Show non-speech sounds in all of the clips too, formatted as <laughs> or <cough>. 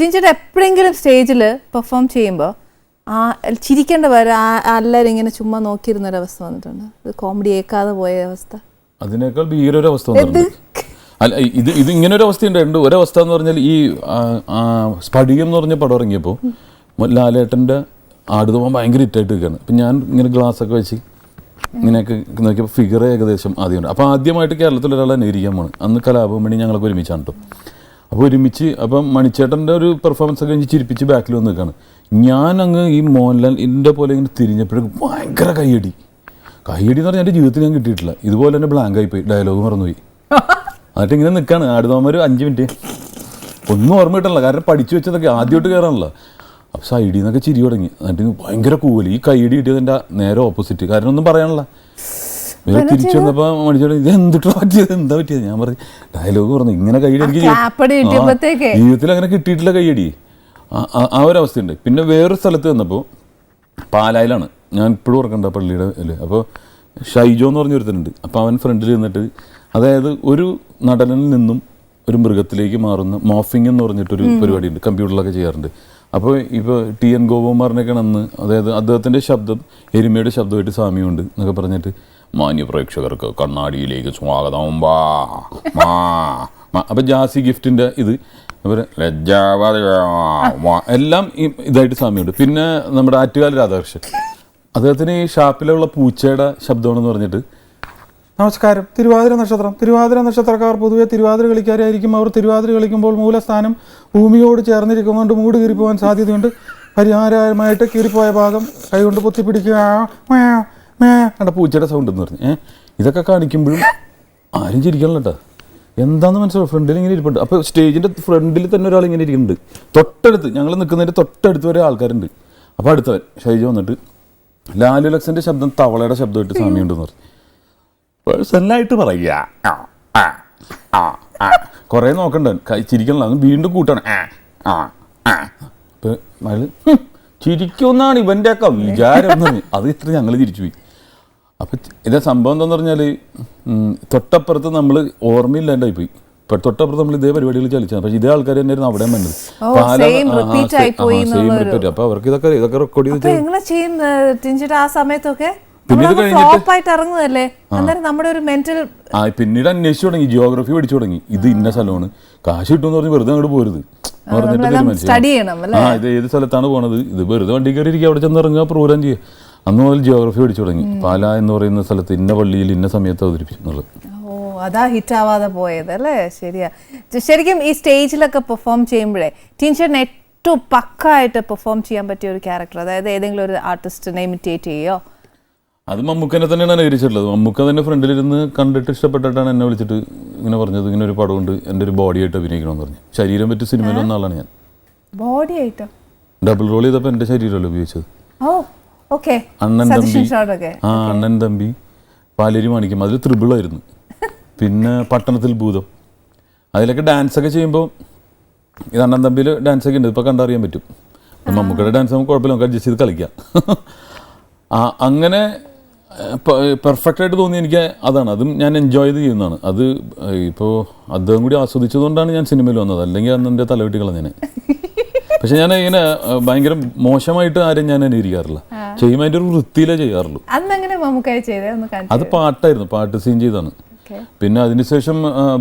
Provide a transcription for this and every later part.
ടിഞ്ചിട്ട് എപ്പോഴെങ്കിലും സ്റ്റേജിൽ പെർഫോം ചെയ്യുമ്പോൾ ആ ചിരിക്കേണ്ട വരെ എല്ലാവരും ഇങ്ങനെ ചുമ്മാ നോക്കിയിരുന്ന ഒരു അവസ്ഥ വന്നിട്ടുണ്ട്. ഇത് കോമഡി ഏക്കാതെ പോയ അവസ്ഥ. അതിനേക്കാൾ ഭീകരൊരു അവസ്ഥ അല്ല ഇത് ഇത് ഇങ്ങനെ ഒരു അവസ്ഥ ഉണ്ടായിട്ടുണ്ട് ഒരവസ്ഥ എന്ന് പറഞ്ഞാൽ ഈ സ്ഫടികം എന്ന് പറഞ്ഞ പടം ഇറങ്ങിയപ്പോൾ ലാലേട്ടന്റെ ആടുതോമാൻ ഭയങ്കര ഹിറ്റായിട്ട് നിൽക്കുകയാണ്. അപ്പം ഞാൻ ഇങ്ങനെ ഗ്ലാസ് ഒക്കെ വെച്ച് ഇങ്ങനെയൊക്കെ നോക്കിയപ്പോൾ ഫിഗർ ഏകദേശം ആദ്യമുണ്ട്. അപ്പോൾ ആദ്യമായിട്ട് കേരളത്തിൽ ഒരാൾ അനുകരിക്കാൻ പോണ്. അന്ന് കലാഭവമണി ഞങ്ങളൊക്കെ ഒരുമിച്ചാണ് കേട്ടോ. അപ്പോൾ ഒരുമിച്ച് അപ്പം മണിച്ചേട്ടന്റെ ഒരു പെർഫോമൻസ് ഒക്കെ കഴിഞ്ഞ് ചിരിപ്പിച്ച് ബാക്കിൽ വന്ന് നിൽക്കുകയാണ് ഞാൻ അങ്ങ് ഈ മോഹൻലാൽ ഇതിന്റെ പോലെ ഇങ്ങനെ തിരിഞ്ഞപ്പോഴേക്കും ഭയങ്കര കയ്യടി. കയ്യടി എന്ന് പറഞ്ഞാൽ എന്റെ ജീവിതത്തിൽ ഞാൻ കിട്ടിയിട്ടില്ല. ഇതുപോലെ തന്നെ ബ്ലാങ്ക് ആയിപ്പോയി ഡയലോഗ് മറന്നുപോയി. എന്നിട്ട് ഇങ്ങനെ നിൽക്കുകയാണ് ഒരു അഞ്ച് മിനിറ്റ്. ഒന്നും ഓർമ്മ കിട്ടണില്ല. കാരണം പഠിച്ചു വെച്ചതൊക്കെ ആദ്യമായിട്ട് കയറാണല്ലോ അപ്പോൾ സൈഡിൽ നിന്നൊക്കെ ചിരി തുടങ്ങി. എന്നിട്ട് ഭയങ്കര കൂവൽ. ഈ കൈയടി കിട്ടിയതിന്റെ നേരെ ഓപ്പോസിറ്റ് കാരണം ഒന്നും ഇവർ തിരിച്ചു വന്നപ്പോൾ മണിച്ചോട് ഇത് എന്തിട്ട് പറ്റിയത് എന്താ പറ്റിയത്? ഞാൻ പറഞ്ഞു ഡയലോഗ് പറഞ്ഞു ഇങ്ങനെ കൈയടി എനിക്ക് ജീവിതത്തിൽ അങ്ങനെ കിട്ടിയിട്ടില്ല കൈയടി. ആ- ഒരു അവസ്ഥയുണ്ട്. പിന്നെ വേറൊരു സ്ഥലത്ത് വന്നപ്പോൾ പാലായിലാണ്. ഞാൻ ഇപ്പോഴും ഓർക്കണ്ട പള്ളിയുടെ ഇതിൽ അപ്പോൾ ഷൈജോ എന്ന് പറഞ്ഞൊരുത്തനുണ്ട് അപ്പോൾ അവൻ ഫ്രണ്ടിൽ നിന്നിട്ട് അതായത് ഒരു നടനിൽ നിന്നും ഒരു മൃഗത്തിലേക്ക് മാറുന്ന മോഫിംഗ് എന്ന് പറഞ്ഞിട്ടൊരു പരിപാടിയുണ്ട്. കമ്പ്യൂട്ടറിലൊക്കെ ചെയ്യാറുണ്ട്. അപ്പോൾ ഇപ്പോൾ ടി എൻ ഗോപകുമാറിനൊക്കെ അന്ന് അതായത് അദ്ദേഹത്തിന്റെ ശബ്ദം എരുമയുടെ ശബ്ദമായിട്ട് സാമ്യമുണ്ട് എന്നൊക്കെ പറഞ്ഞിട്ട് മാന്യ പ്രേക്ഷകർക്ക് കണ്ണാടിയിലേക്ക് സ്വാഗതം. വാ മാ അപ്പം ജാസി ഗിഫ്റ്റിന്റെ ഇത്. അവർ ലജ്ജാവതി എല്ലാം ഇതായിട്ട് സാമ്യമുണ്ട്. പിന്നെ നമ്മുടെ ആറ്റുകാൽ രാധാകൃഷ്ണൻ. അദ്ദേഹത്തിന് ഈ ഷാപ്പിലുള്ള പൂച്ചയുടെ ശബ്ദമാണെന്ന് പറഞ്ഞിട്ട്. നമസ്കാരം. തിരുവാതിര നക്ഷത്രം. തിരുവാതിര നക്ഷത്രക്കാർ പൊതുവെ തിരുവാതിര കളിക്കാരായിരിക്കും. അവർ തിരുവാതിര കളിക്കുമ്പോൾ മൂലസ്ഥാനം ഭൂമിയോട് ചേർന്നിരിക്കുന്നതുകൊണ്ട് മൂട് കീറിപ്പോകാൻ സാധ്യതയുണ്ട്. പരിഹാരമായിട്ട് കീറിപ്പോയ ഭാഗം കൈകൊണ്ട് പൊത്തിപ്പിടിക്കുക. മേ, മേ. പൂച്ചയുടെ സൗണ്ട് എന്ന് പറഞ്ഞു. ഏഹ് ഇതൊക്കെ കാണിക്കുമ്പോഴും ആരും ചിരിക്കണല്ലോ കേട്ടോ എന്താന്ന് മനസ്സിലാവും? ഫ്രണ്ടിൽ ഇങ്ങനെ ഇരിപ്പുണ്ട്. അപ്പോൾ സ്റ്റേജിന്റെ ഫ്രണ്ടിൽ തന്നെ ഒരാൾ ഇങ്ങനെ ഇരിക്കുന്നുണ്ട്. തൊട്ടടുത്ത് ഞങ്ങൾ നിൽക്കുന്നതിന്റെ തൊട്ടടുത്ത് വരെ ആൾക്കാരുണ്ട്. അപ്പോൾ അടുത്തവൻ ഷൈജ വന്നിട്ട് ലാലു ലക്സന്റെ ശബ്ദം തവളയുടെ ശബ്ദമായിട്ട് സാമ്യമുണ്ടെന്ന് പറഞ്ഞു. പേഴ്സണലായിട്ട് പറയുക. കുറേ നോക്കണ്ട. ചിരിക്കണല്ലോ. അത് വീണ്ടും കൂട്ടണം. ആ, ആ, ചിരിക്കുന്നാണ് അപ്പൊ മകൾ ഇവന്റെ ഒക്കെ വിചാരം അത് ഇത്ര ഞങ്ങൾ തിരിച്ചു പോയി അപ്പം ഇതിന്റെ സംഭവം എന്താണെന്ന് പറഞ്ഞാൽ തൊട്ടപ്പുറത്ത് നമ്മൾ ഓർമ്മയില്ലാണ്ടായി പോയി. ഇപ്പം തൊട്ടപ്പുറത്ത് നമ്മൾ ഇതേ പരിപാടികൾ ചലിച്ചാൽ പക്ഷേ ഇതേ ആൾക്കാർ തന്നെയായിരുന്നു അവിടെ വന്നത്. പോയി എന്നുള്ളൊരു- റിപ്പീറ്റ് അപ്പൊ അവർക്ക് ഇതൊക്കെ ഇതൊക്കെ റെക്കോർഡ് ചെയ്ത് അപ്പൊ എങ്ങനെ ചെയ്യും ടിഞ്ചിട്ട് ആ സമയത്തൊക്കെ? ഇറങ്ങുമല്ലേ അന്നേരം നമ്മുടെ ഒരു മെന്റൽ ആ പിന്നീട് അന്വേഷിച്ചു തുടങ്ങി. ജിയോഗ്രഫി പഠിച്ചു തുടങ്ങി. ഇത് ഇന്ന സ്ഥലമാണ്. കാശ് കിട്ടുമെന്ന് പറഞ്ഞ് വെറുതെ അങ്ങോട്ട് പോരുത്. പറഞ്ഞിട്ട് തീരുമാനിച്ചു. ആ ഇത് ഏത് സ്ഥലത്താണ് പോണത്? ഇത് വെറുതെ വണ്ടി കയറി ഇരിക്കുക അവിടെ ചെന്ന് ഇറങ്ങുക പ്രോഗ്രാം ചെയ്യുക. അന്ന് മുതൽ ജിയോഗ്രഫി പഠിച്ചു തുടങ്ങി. പാല എന്ന് പറയുന്ന സ്ഥലത്ത് ഇന്ന പള്ളിയിൽ ഇന്ന സമയത്ത് അവതരിപ്പിച്ചു എന്നുള്ളത് ഓ അതാ ഹിറ്റ് ആവാതെ പോയത് അല്ലേ? ശരിയാ. ശരിക്കും ഈ സ്റ്റേജിലൊക്കെ പെർഫോം ചെയ്യുമ്പോഴേ ടീച്ചറിന് ഏറ്റവും പക്കായിട്ട് പെർഫോം ചെയ്യാൻ പറ്റിയ ഒരു ക്യാരക്ടർ അതായത് ഏതെങ്കിലും ഒരു ആർട്ടിസ്റ്റിനെ ഇമിറ്റേറ്റ് ചെയ്യോ അത് മമ്മൂക്കനെ തന്നെയാണ് അനുകരിച്ചിട്ടുള്ളത്. മമ്മൂക്ക തന്നെ ഫ്രണ്ടിലിരുന്ന് കണ്ടിട്ട് ഇഷ്ടപ്പെട്ടിട്ടാണ് എന്നെ വിളിച്ചിട്ട് ഇങ്ങനെ പറഞ്ഞത്. ഇങ്ങനെ ഒരു പടമുണ്ട് എന്റെ ഒരു ബോഡിയായിട്ട് അഭിനയിക്കണമെന്ന് പറഞ്ഞു. ശരീരം പറ്റി സിനിമയിൽ വന്ന ആളാണ് ഞാൻ. ബോഡി ആയിട്ടോ? ഡബിൾ റോൾ ചെയ്തപ്പോൾ എന്റെ ശരീരമല്ല ഉപയോഗിച്ചത്. ഓ അണ്ണൻ തമ്പി. ആ അണ്ണൻ തമ്പി. പാലേരി മാണിക്കും അതിൽ ത്രിബിളായിരുന്നു <laughs> പിന്നെ പട്ടണത്തിൽ ഭൂതം. അതിലൊക്കെ ഡാൻസ് ഒക്കെ ചെയ്യുമ്പോൾ ഇത് അണ്ണൻ തമ്പിയിൽ ഡാൻസ് ഒക്കെ ഉണ്ട്. ഇപ്പോൾ കണ്ടറിയാൻ പറ്റും. നമുക്കിടെ ഡാൻസ് നമുക്ക് കുഴപ്പമില്ല. നമുക്ക് അഡ്ജസ്റ്റ് ചെയ്ത് കളിക്കാം. <laughs> ആ അങ്ങനെ പെർഫെക്റ്റ് ആയിട്ട് തോന്നി എനിക്ക് അതാണ്. അതും ഞാൻ എൻജോയ് ചെയ്ത് ചെയ്യുന്നതാണ്. അത് ഇപ്പോൾ അദ്ദേഹം കൂടി ആസ്വദിച്ചതുകൊണ്ടാണ് ഞാൻ സിനിമയിൽ വന്നത്. അല്ലെങ്കിൽ അന്ന് എന്റെ തലവെട്ടി കളഞ്ഞേനെ. <laughs> പക്ഷെ ഞാൻ ഇങ്ങനെ ഭയങ്കര മോശമായിട്ട് ആരും ഞാൻ അനുകരിക്കാറില്ല. ചെയ്യുമ്പോൾ അതിന്റെ ഒരു വൃത്തിയിലേ ചെയ്യാറുള്ളൂ. അന്നങ്ങനെ മമ്മൂക്കായി ചെയ്തേ? ഒന്ന് കാണിച്ചു അത് പാട്ടായിരുന്നു പാട്ട് സീൻ ചെയ്താണ് പിന്നെ അതിനുശേഷം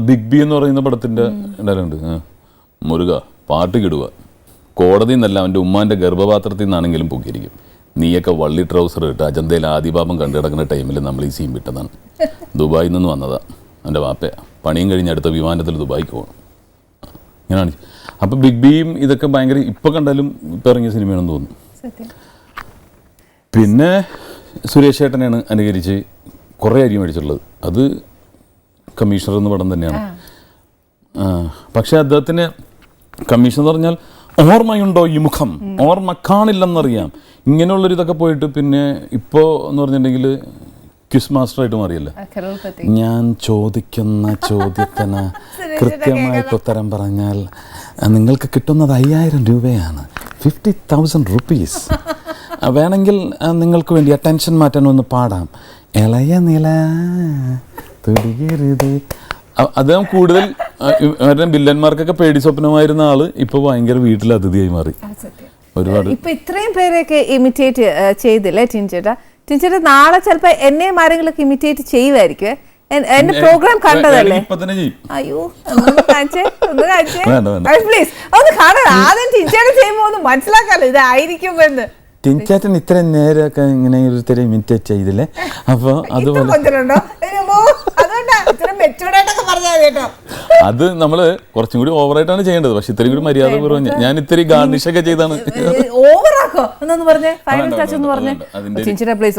ബിഗ് ബി എന്ന് പറയുന്ന പടത്തിന്റെ ഡയലോഗുണ്ട് ആ, മുരുക പാട്ട് കിടുക. കോടതി എന്നല്ല അവന്റെ ഉമ്മാന്റെ ഗർഭപാത്രത്തിൽ നിന്നാണെങ്കിലും പൊക്കിയിരിക്കും. നീയൊക്കെ വള്ളി ട്രൗസർ ഇട്ട് അജന്തയിൽ ആദിപാപം കണ്ടു കിടക്കുന്ന ടൈമിൽ നമ്മൾ ഈ സീൻ വിട്ടതാണ്. ദുബായിൽ നിന്ന് വന്നതാ എന്റെ വാപ്പ പണിയും കഴിഞ്ഞ് അടുത്ത വിമാനത്തിൽ ദുബായിക്ക് പോകണം ഇങ്ങനെയാണ് അപ്പോൾ ബിഗ് ബിയും ഇതൊക്കെ ഭയങ്കര ഇപ്പം കണ്ടാലും ഇപ്പം ഇറങ്ങിയ സിനിമയാണെന്ന് തോന്നുന്നു. പിന്നെ സുരേഷ് ഏട്ടനെയാണ് അനുകരിച്ച് കുറേ അരി മേടിച്ചിട്ടുള്ളത്. അത് കമ്മീഷണർ എന്ന പടം തന്നെയാണ്. പക്ഷേ അദ്ദേഹത്തിന് കമ്മീഷൻ എന്ന് പറഞ്ഞാൽ ഓർമ്മയുണ്ടോ ഈ മുഖം? ഓർമ്മ കാണില്ലെന്നറിയാം. ഇങ്ങനെയുള്ളൊരു ഇതൊക്കെ പോയിട്ട് പിന്നെ ഇപ്പോൾ എന്ന് പറഞ്ഞിട്ടുണ്ടെങ്കിൽ ക്വിസ് മാസ്റ്റർ ആയിട്ട് കരോൾപതി ഞാൻ ചോദിക്കുന്ന ചോദ്യത്തിന് <laughs> കൃത്യമായിട്ട് ഉത്തരം പറഞ്ഞാൽ നിങ്ങൾക്ക് കിട്ടുന്നത് അയ്യായിരം രൂപയാണ്. ഫിഫ്റ്റി തൗസൻഡ് റുപ്പീസ് വേണമെങ്കിൽ നിങ്ങൾക്ക് വേണ്ടി ആ ടെൻഷൻ മാറ്റാൻ ഒന്ന് പാടാം. ഇളയ നില തുടിയരുത്. അത് അദ്ദേഹം കൂടുതൽ മറ്റേ വില്ലന്മാർക്കൊക്കെ പേടി സ്വപ്നമായിരുന്ന ആൾ ഇപ്പൊ ഭയങ്കര വീട്ടിൽ അതിഥിയായി മാറി. ഒരുപാട്. ഇപ്പൊ ഇത്രയും പേരെയൊക്കെ ഇമിറ്റേറ്റ് ചെയ്തില്ലേ ടിൻചേട്ടാ? ടിൻചേട്ടാ നാളെ ചിലപ്പോ എന്നെ ആരെങ്കിലും ഇമിറ്റേറ്റ് ചെയ്യുമായിരിക്കും എന്റെ പ്രോഗ്രാം കണ്ടതല്ലേ? അയ്യോ ഒന്ന് കാണിച്ചേ ഒന്ന് കാണിച്ചേ. പ്ലീസ് ഒന്ന് കാണാൻ ആദ്യം ടിൻചേട്ടൻ ചെയ്യുമ്പോ ഒന്ന് മനസ്സിലാക്കാലോ ഇതായിരിക്കും എന്ന് ടിൻചാറ്റൻ ഇത്രയും നേരമൊക്കെ ഇങ്ങനെ ഒരു തരം ഇമിറ്റേറ്റ് ചെയ്തില്ലേ? അപ്പൊ അതുപോലെ അത് നമ്മൾ കുറച്ചും കൂടി ഓവറായിട്ടാണ് ചെയ്യേണ്ടത്. പക്ഷെ ഇത്രയും കൂടി മര്യാദ പറഞ്ഞു ഞാൻ ഇത്തിരി ഗാർണിഷ് ഒക്കെ ചെയ്താണ്.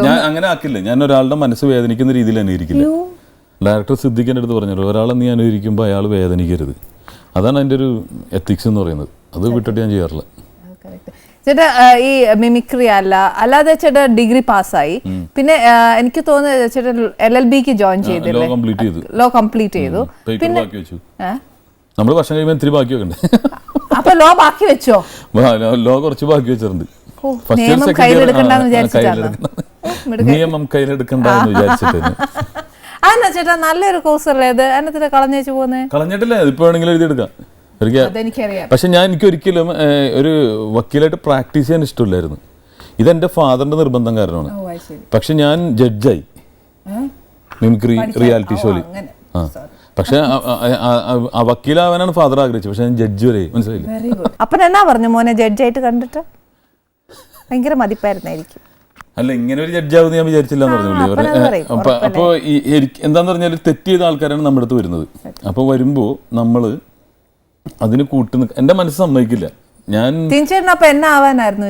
ഞാൻ അങ്ങനെ ആക്കില്ല. ഞാൻ ഒരാളുടെ മനസ്സ് വേദനിക്കുന്ന രീതിയിൽ ഇരിക്കില്ല. ഡയറക്ടർ സിദ്ദിഖിന്റെ അടുത്ത് പറഞ്ഞു ഒരാളെ നീ അനുകരിക്കുമ്പോൾ അയാൾ വേദനിക്കരുത്. അതാണ് അതിന്റെ ഒരു എത്തിക്സ് എന്ന് പറയുന്നത്. അത് വിട്ടിട്ട് ഞാൻ ചെയ്യാറില്ല. ചേട്ടാ ഈ മിമിക്രി അല്ല അല്ലാതെ ചേട്ടാ ഡിഗ്രി പാസ്സായി പിന്നെ എനിക്ക് തോന്നുന്നത് ചേട്ടാ എൽ എൽ ബിക്ക് ജോയിൻ ചെയ്ത് ചെയ്തില്ലേ? ലോ കംപ്ലീറ്റ് ചെയ്തു. പിന്നെ? നമ്മൾ വർഷം കഴിയുമ്പോൾ ഇത്തിരി ബാക്കി വെക്കണ്ടേ? അപ്പൊ ലോ ബാക്കി വെച്ചോ? ലോ- കുറച്ച് ബാക്കി വെച്ചിട്ടുണ്ട്. നിയമം കയ്യിലെടുക്കണ്ടെന്ന് വിചാരിച്ചിട്ട്? അതെന്നാ ചേട്ടാ നല്ലൊരു കോഴ്സ് അല്ലേ അത് എന്നത്തിന് കളഞ്ഞു പോകുന്നത് പോകുന്നേ കളഞ്ഞിട്ടില്ല ഇപ്പൊ വേണമെങ്കിലും എഴുതിയെടുക്കാം. പക്ഷെ ഞാൻ എനിക്ക് ഒരിക്കലും ഒരു വക്കീലായിട്ട് പ്രാക്ടീസ് ചെയ്യാൻ ഇഷ്ടമില്ലായിരുന്നു. ഇതെന്റെ ഫാദറിന്റെ നിർബന്ധം കാരണമാണ്. പക്ഷെ ഞാൻ ജഡ്ജായി? മിമിക്രി റിയാലിറ്റി ഷോയിൽ. ആ. പക്ഷെ വക്കീലാവാനാണ് ഫാദർ ആഗ്രഹിച്ചത്. പക്ഷെ ഞാൻ ജഡ്ജ് വരെ മനസ്സിലായില്ല? അപ്പൊ അപ്പൻ എന്നാ പറഞ്ഞു മോനെ ജഡ്ജായിട്ട് കണ്ടിട്ട്? ഭയങ്കര മതിപ്പായിരുന്നായിരിക്കും. അല്ല ഇങ്ങനെ ഒരു ജഡ്ജാവെന്ന് ഞാൻ വിചാരിച്ചില്ല എന്ന് പറഞ്ഞു അപ്പൊ ഈ എന്താന്ന് പറഞ്ഞാൽ തെറ്റ് ചെയ്ത ആൾക്കാരാണ് നമ്മുടെ അടുത്ത് വരുന്നത്. അപ്പൊ വരുമ്പോ നമ്മൾ അതിന് കൂട്ടു എന്റെ മനസ്സ് സമ്മതിക്കില്ല. ഞാൻ തീർച്ചയായിട്ടും അപ്പൊ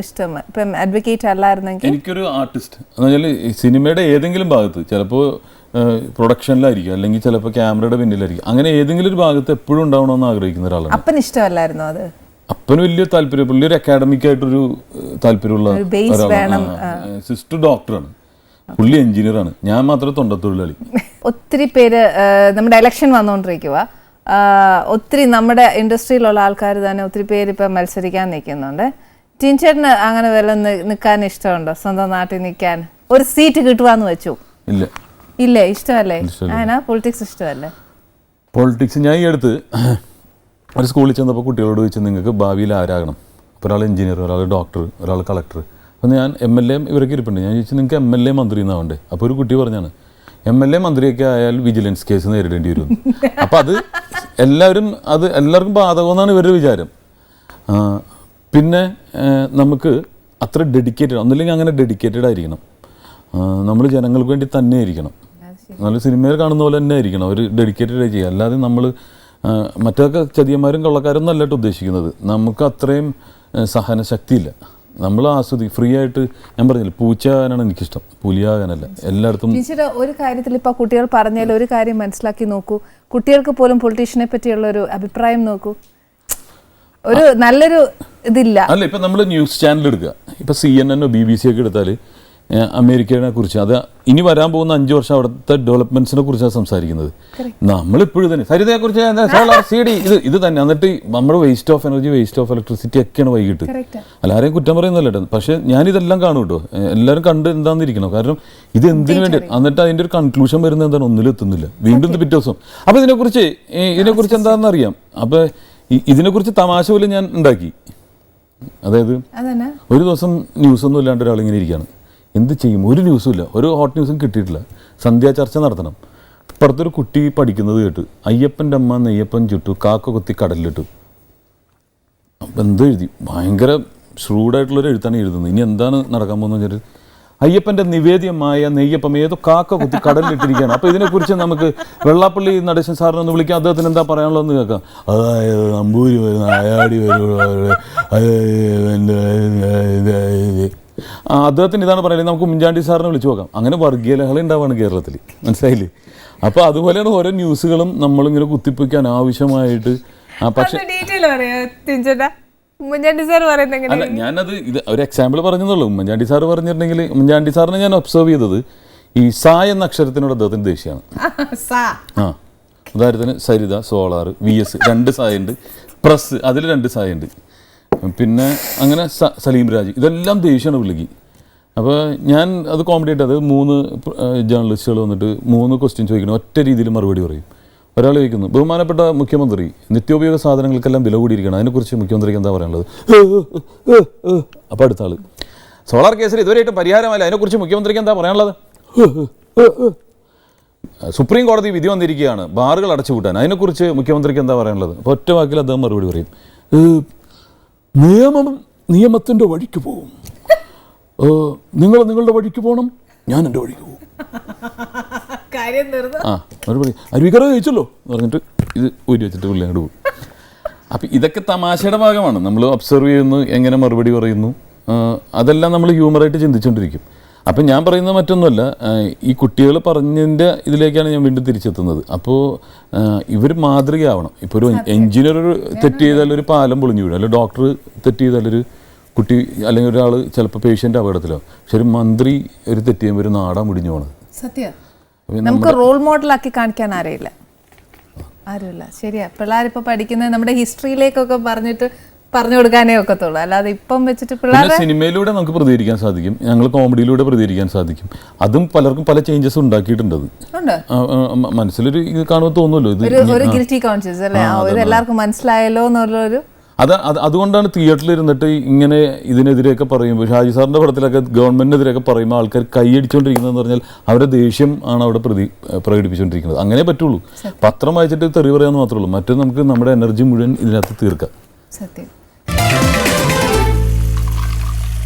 ഇഷ്ടം. ഇപ്പം അഡ്വക്കേറ്റ് അല്ലായിരുന്നെങ്കിൽ? എനിക്കൊരു ആർട്ടിസ്റ്റ് എന്ന് വെച്ചാൽ സിനിമയുടെ ഏതെങ്കിലും ഭാഗത്ത് ചിലപ്പോൾ പ്രൊഡക്ഷനിലായിരിക്കും അല്ലെങ്കിൽ ചിലപ്പോൾ ക്യാമറയുടെ പിന്നിലായിരിക്കും. അങ്ങനെ ഏതെങ്കിലും ഒരു ഭാഗത്ത് എപ്പോഴും ഉണ്ടാവണമെന്ന് ആഗ്രഹിക്കുന്ന ഒരാളാണ് അപ്പൻ ഇഷ്ടമല്ലായിരുന്നു അത്? അപ്പന് വലിയ താല്പര്യം പുള്ളി ഒരു അക്കാഡമിക് ആയിട്ടൊരു താല്പര്യമുള്ള സിസ്റ്റർ ഡോക്ടറാണ് പുള്ളി എഞ്ചിനീയറാണ് ഞാൻ മാത്രമേ തൊണ്ടത്തൊഴിലാളി. ഒത്തിരി പേര് നമ്മുടെ ഇലക്ഷൻ വന്നുകൊണ്ടിരിക്കുക ഒത്തിരി നമ്മുടെ ഇൻഡസ്ട്രിയിലുള്ള ആൾക്കാർ തന്നെ ഒത്തിരി പേര് ഇപ്പം മത്സരിക്കാൻ നിൽക്കുന്നുണ്ട്. ടീൻചേട്ടന് അങ്ങനെ വല്ല നിൽക്കാൻ ഇഷ്ടമുണ്ടോ? സ്വന്തം നാട്ടിൽ നിൽക്കാൻ. ഒരു സീറ്റ് കിട്ടുവാന്ന് വെച്ചു. ഇല്ല. ഇല്ലേ? ഇഷ്ടമല്ലേ. അങ്ങനെ പൊളിറ്റിക്സ് ഇഷ്ടമല്ലേ? പൊളിറ്റിക്സ് ഞാൻ ഈ അടുത്ത് ഒരു സ്കൂളിൽ ചെന്നപ്പോൾ കുട്ടികളോട് ചോദിച്ചു നിങ്ങൾക്ക് ഭാവിയിൽ ആരാകണം? ഒരാൾ എഞ്ചിനീയർ ഒരാൾ ഡോക്ടർ ഒരാൾ കളക്ടർ. അപ്പോൾ ഞാൻ എം എൽ എ ഇവരൊക്കെ ഇരിപ്പുണ്ട്. ഞാൻ ചോദിച്ചു നിങ്ങൾക്ക് എം എൽ എ മന്ത്രി എന്നാവണ്ടേ അപ്പോൾ ഒരു കുട്ടി പറഞ്ഞാണ് എം എൽ എ മന്ത്രിയൊക്കെ ആയാൽ വിജിലൻസ് കേസ് നേരിടേണ്ടി വരും അപ്പോൾ അത് എല്ലാവരും അത് എല്ലാവർക്കും ബാധകമെന്നാണ് ഇവരുടെ വിചാരം. പിന്നെ നമുക്ക് അത്ര ഡെഡിക്കേറ്റഡ് ഒന്നില്ലെങ്കിൽ അങ്ങനെ ഡെഡിക്കേറ്റഡ് ആയിരിക്കണം. നമ്മൾ ജനങ്ങൾക്ക് വേണ്ടി തന്നെ ആയിരിക്കണം. നല്ല സിനിമയിൽ കാണുന്ന പോലെ തന്നെ ആയിരിക്കണം. അവർ ഡെഡിക്കേറ്റഡ് ആയി ചെയ്യുക. അല്ലാതെ നമ്മൾ മറ്റൊക്കെ ചതിയന്മാരും കൊള്ളക്കാരും അല്ലാട്ട് ഉദ്ദേശിക്കുന്നത്. നമുക്ക് അത്രയും സഹനശക്തിയില്ല. നമ്മൾ ആസ്വദിക്കും ഫ്രീ ആയിട്ട് ഞാൻ പറഞ്ഞില്ല പൂച്ചയാകാനാണ് എനിക്കിഷ്ടം. പുലിയാകാനല്ല. എല്ലായിടത്തും ടീച്ചർ ഒരു കാര്യത്തിൽ ഇപ്പൊ കുട്ടികൾ പറഞ്ഞാൽ ഒരു കാര്യം മനസ്സിലാക്കി നോക്കൂ. കുട്ടികൾക്ക് പോലും പൊളിറ്റീഷ്യനെ പറ്റിയുള്ള ഒരു അഭിപ്രായം നോക്കൂ. ഒരു നല്ലൊരു ഇതില്ല. അല്ല ഇപ്പം നമ്മൾ ന്യൂസ് ചാനൽ എടുക്കുക. ഇപ്പം സി എൻ എന്നോ ബി ബി സി ഒക്കെ എടുത്താൽ അമേരിക്കയെ കുറിച്ച് അത് ഇനി വരാൻ പോകുന്ന അഞ്ച് വർഷം അവിടുത്തെ ഡെവലപ്മെന്റ്സിനെ കുറിച്ചാണ് സംസാരിക്കുന്നത്. നമ്മളിപ്പോഴും തന്നെ സരിതയെ കുറിച്ച് സോളാർ സി ഡി ഇത് ഇത് തന്നെ. എന്നിട്ട് നമ്മൾ waste of energy waste of electricity ഒക്കെയാണ് വൈകിട്ട്. എല്ലാവരെയും കുറ്റം പറയുന്നില്ല കേട്ടോ. ഞാൻ ഇതെല്ലാം കാണും കേട്ടോ. എല്ലാവരും കണ്ട് എന്താന്നിരിക്കണം. കാരണം ഇത് എന്തിനു വേണ്ടി എന്നിട്ട് അതിന്റെ ഒരു കൺക്ലൂഷൻ വരുന്നത് എന്താണ്? ഒന്നിലും എത്തുന്നില്ല വീണ്ടും ഇത് പിറ്റേ ദിവസം. അപ്പൊ ഇതിനെക്കുറിച്ച് ഇതിനെക്കുറിച്ച് എന്താണെന്ന് അറിയാം അപ്പൊ ഇ- ഇതിനെക്കുറിച്ച് തമാശ പോലും ഞാൻ ഉണ്ടാക്കി. അതായത് ഒരു ദിവസം ന്യൂസ് ഒന്നും ഇല്ലാണ്ട് ഒരാളിങ്ങനെ ഇരിക്കുകയാണ്. എന്ത് ചെയ്യും? ഒരു ന്യൂസും ഇല്ല. ഒരു ഹോട്ട് ന്യൂസും കിട്ടിയിട്ടില്ല. സന്ധ്യാ ചർച്ച നടത്തണം. ഇപ്പുറത്തൊരു കുട്ടി പഠിക്കുന്നത് കേട്ട് അയ്യപ്പന്റെ അമ്മ നെയ്യപ്പൻ ചുട്ടു കാക്ക കുത്തി കടലിലിട്ടു. അപ്പം എന്ത് എഴുതി? ഭയങ്കര ഷ്രൂഡായിട്ടുള്ളൊരു എഴുത്താണ് എഴുതുന്നത്. ഇനി എന്താണ് നടക്കാൻ പോകുന്നത് വെച്ചാൽ അയ്യപ്പന്റെ നിവേദ്യമായ നെയ്യപ്പം ഏതോ കാക്ക കുത്തി കടലിലിട്ടിരിക്കുകയാണ്. അപ്പോൾ ഇതിനെക്കുറിച്ച് നമുക്ക് വെള്ളാപ്പള്ളി നടേശൻ സാറിനെ ഒന്ന് വിളിക്കാം. അദ്ദേഹത്തിന് എന്താ പറയാനുള്ളതെന്ന് കേൾക്കാം. അതായത് നമ്പൂരി വരുന്ന അയാടി വരുന്ന അദ്ദേഹത്തിന് ഇതാണ് പറയുന്നത്. നമുക്ക് ഉമ്മൻചാണ്ടി സാറിനെ വിളിച്ചു നോക്കാം. അങ്ങനെ വർഗീയ ലഹള ഉണ്ടാവുകയാണ് കേരളത്തിൽ. മനസ്സിലായില്ലേ? അപ്പോൾ അതുപോലെയാണ് ഓരോ ന്യൂസുകളും നമ്മളിങ്ങനെ കുത്തിപ്പിക്കാൻ ആവശ്യമായിട്ട്. പക്ഷെ ഉമ്മൻചാണ്ടി സാർ പറയുന്നത് അല്ല ഞാനത് ഇത് ഒരു എക്സാമ്പിൾ പറഞ്ഞതുള്ളൂ. ഉമ്മൻചാണ്ടി സാറ് പറഞ്ഞിട്ടുണ്ടെങ്കിൽ ഉമ്മൻചാണ്ടി സാറിനെ ഞാൻ ഒബ്സർവ് ചെയ്തത് ഈ സ എന്ന അക്ഷരത്തിനോട് അദ്ദേഹത്തിന് ദേഷ്യമാണ്. <laughs> ആ ഉദാഹരണത്തിന് സരിത സോളാർ വി എസ് രണ്ട് സായുണ്ട് പ്രസ് അതിൽ രണ്ട് സായുണ്ട്. പിന്നെ അങ്ങനെ സലീം രാജ് ഇതെല്ലാം ദേഷ്യമാണ് പുള്ളിക്ക്. അപ്പോൾ ഞാൻ അത് കോമഡി ആയിട്ട് അത് മൂന്ന് ജേർണലിസ്റ്റുകൾ വന്നിട്ട് മൂന്ന് ക്വസ്റ്റ്യൻ ചോദിക്കണം ഒറ്റ രീതിയിൽ മറുപടി പറയും. ഒരാൾ ചോദിക്കുന്നു ബഹുമാനപ്പെട്ട മുഖ്യമന്ത്രി നിത്യോപയോഗ സാധനങ്ങൾക്കെല്ലാം വില കൂടിയിരിക്കണം അതിനെക്കുറിച്ച് മുഖ്യമന്ത്രിക്ക് എന്താ പറയാനുള്ളത്? അപ്പോൾ അടുത്ത ആൾ സോളാർ കേസിൽ ഇതുവരെയായിട്ടും പരിഹാരമല്ല അതിനെക്കുറിച്ച് മുഖ്യമന്ത്രിക്ക് എന്താ പറയാനുള്ളത്? സുപ്രീം കോടതി വിധി വന്നിരിക്കുകയാണ് ബാറുകൾ അടച്ചുപൂട്ടാൻ അതിനെക്കുറിച്ച് മുഖ്യമന്ത്രിക്ക് എന്താ പറയാനുള്ളത്? അപ്പോൾ ഒറ്റ വാക്കിൽ അദ്ദേഹം മറുപടി പറയും. "ഏ, നിയമം നിയമത്തിന്റെ വഴിക്ക് പോകും നിങ്ങൾ നിങ്ങളുടെ വഴിക്ക് പോകണം ഞാൻ എന്റെ വഴിക്ക് പോകും ആ മറുപടി അരുവിക്കറ ചോദിച്ചല്ലോ എന്ന് പറഞ്ഞിട്ട് ഇത് ഊരി വെച്ചിട്ട് പുള്ളി അങ്ങോട്ട് പോകും അപ്പം ഇതൊക്കെ തമാശയുടെ ഭാഗമാണ്. നമ്മൾ ഒബ്സർവ് ചെയ്യുന്നു എങ്ങനെ മറുപടി പറയുന്നു. അതെല്ലാം നമ്മൾ ഹ്യൂമറായിട്ട് ചിന്തിച്ചുകൊണ്ടിരിക്കും അപ്പം ഞാൻ പറയുന്നത് മറ്റൊന്നുമല്ല. ഈ കുട്ടികൾ പറഞ്ഞതിന്റെ ഇതിലേക്കാണ് ഞാൻ വീണ്ടും തിരിച്ചെത്തുന്നത്. അപ്പോൾ ഇവർ മാതൃകയാവണം. ഇപ്പോൾ ഒരു എഞ്ചിനീയർ ഒരു തെറ്റ് ചെയ്താൽ ഒരു പാലം പൊളിഞ്ഞു വീഴും. അല്ലെങ്കിൽ ഡോക്ടർ തെറ്റ് ചെയ്താൽ ഒരു കുട്ടി അല്ലെങ്കിൽ ഒരാൾ ചിലപ്പോൾ പേഷ്യന്റ് അപകടത്തിലോ. പക്ഷെ ഒരു മന്ത്രി ഒരു തെറ്റ് ചെയ്യുമ്പോൾ ഒരു നാടാ മുടിഞ്ഞു പോണത്. സത്യം. നമുക്ക് റോൾ മോഡലാക്കി കാണിക്കാൻ ആരെയില്ല? ആരുമില്ല. ശരിയാ. പിള്ളേരിപ്പോ പഠിക്കുന്നത് നമ്മുടെ ഹിസ്റ്ററിയിലേക്കൊക്കെ പറഞ്ഞിട്ട് പറഞ്ഞു കൊടുക്കാനേ ഒക്കത്തുള്ളൂ. അല്ലാതെ ഇപ്പം വെച്ചിട്ട് പിള്ളേർ സിനിമയിലൂടെ നമുക്ക് പ്രതികരിക്കാൻ സാധിക്കും. ഞങ്ങൾ കോമഡിയിലൂടെ പ്രതികരിക്കാൻ സാധിക്കും. അതും പലർക്കും പല ചേഞ്ചസ് ഉണ്ടാക്കിയിട്ടുണ്ട് മനസ്സിലൊരു ഇത് കാണുമ്പോൾ തോന്നുമല്ലോ ഇത് ഒരു ഗിൽറ്റി കോൺഷ്യസ് അല്ലേ? ഇത് എല്ലാവർക്കും മനസ്സിലായല്ലോ എന്നുള്ളൊരു അത് അത് അതുകൊണ്ടാണ് തിയേറ്ററിൽ ഇരുന്നിട്ട് ഇങ്ങനെ ഇതിനെതിരെയൊക്കെ പറയുമ്പോൾ ഷാജി സാറിന്റെ പടത്തിലൊക്കെ ഗവൺമെന്റിനെതിരെയൊക്കെ പറയുമ്പോൾ ആൾക്കാർ കൈയടിച്ചുകൊണ്ടിരിക്കുന്നതെന്ന് പറഞ്ഞാൽ അവരുടെ ദേഷ്യം ആണ് അവിടെ പ്രതി പ്രകടിപ്പിച്ചുകൊണ്ടിരിക്കുന്നത് അങ്ങനെ പറ്റുള്ളൂ. പത്രം വായിച്ചിട്ട് തെറി പറയാമെന്ന് മാത്രമേ ഉള്ളൂ. മറ്റേ നമുക്ക് നമ്മുടെ എനർജി മുഴുവൻ ഇതിനകത്ത് തീർക്കാം. സത്യം.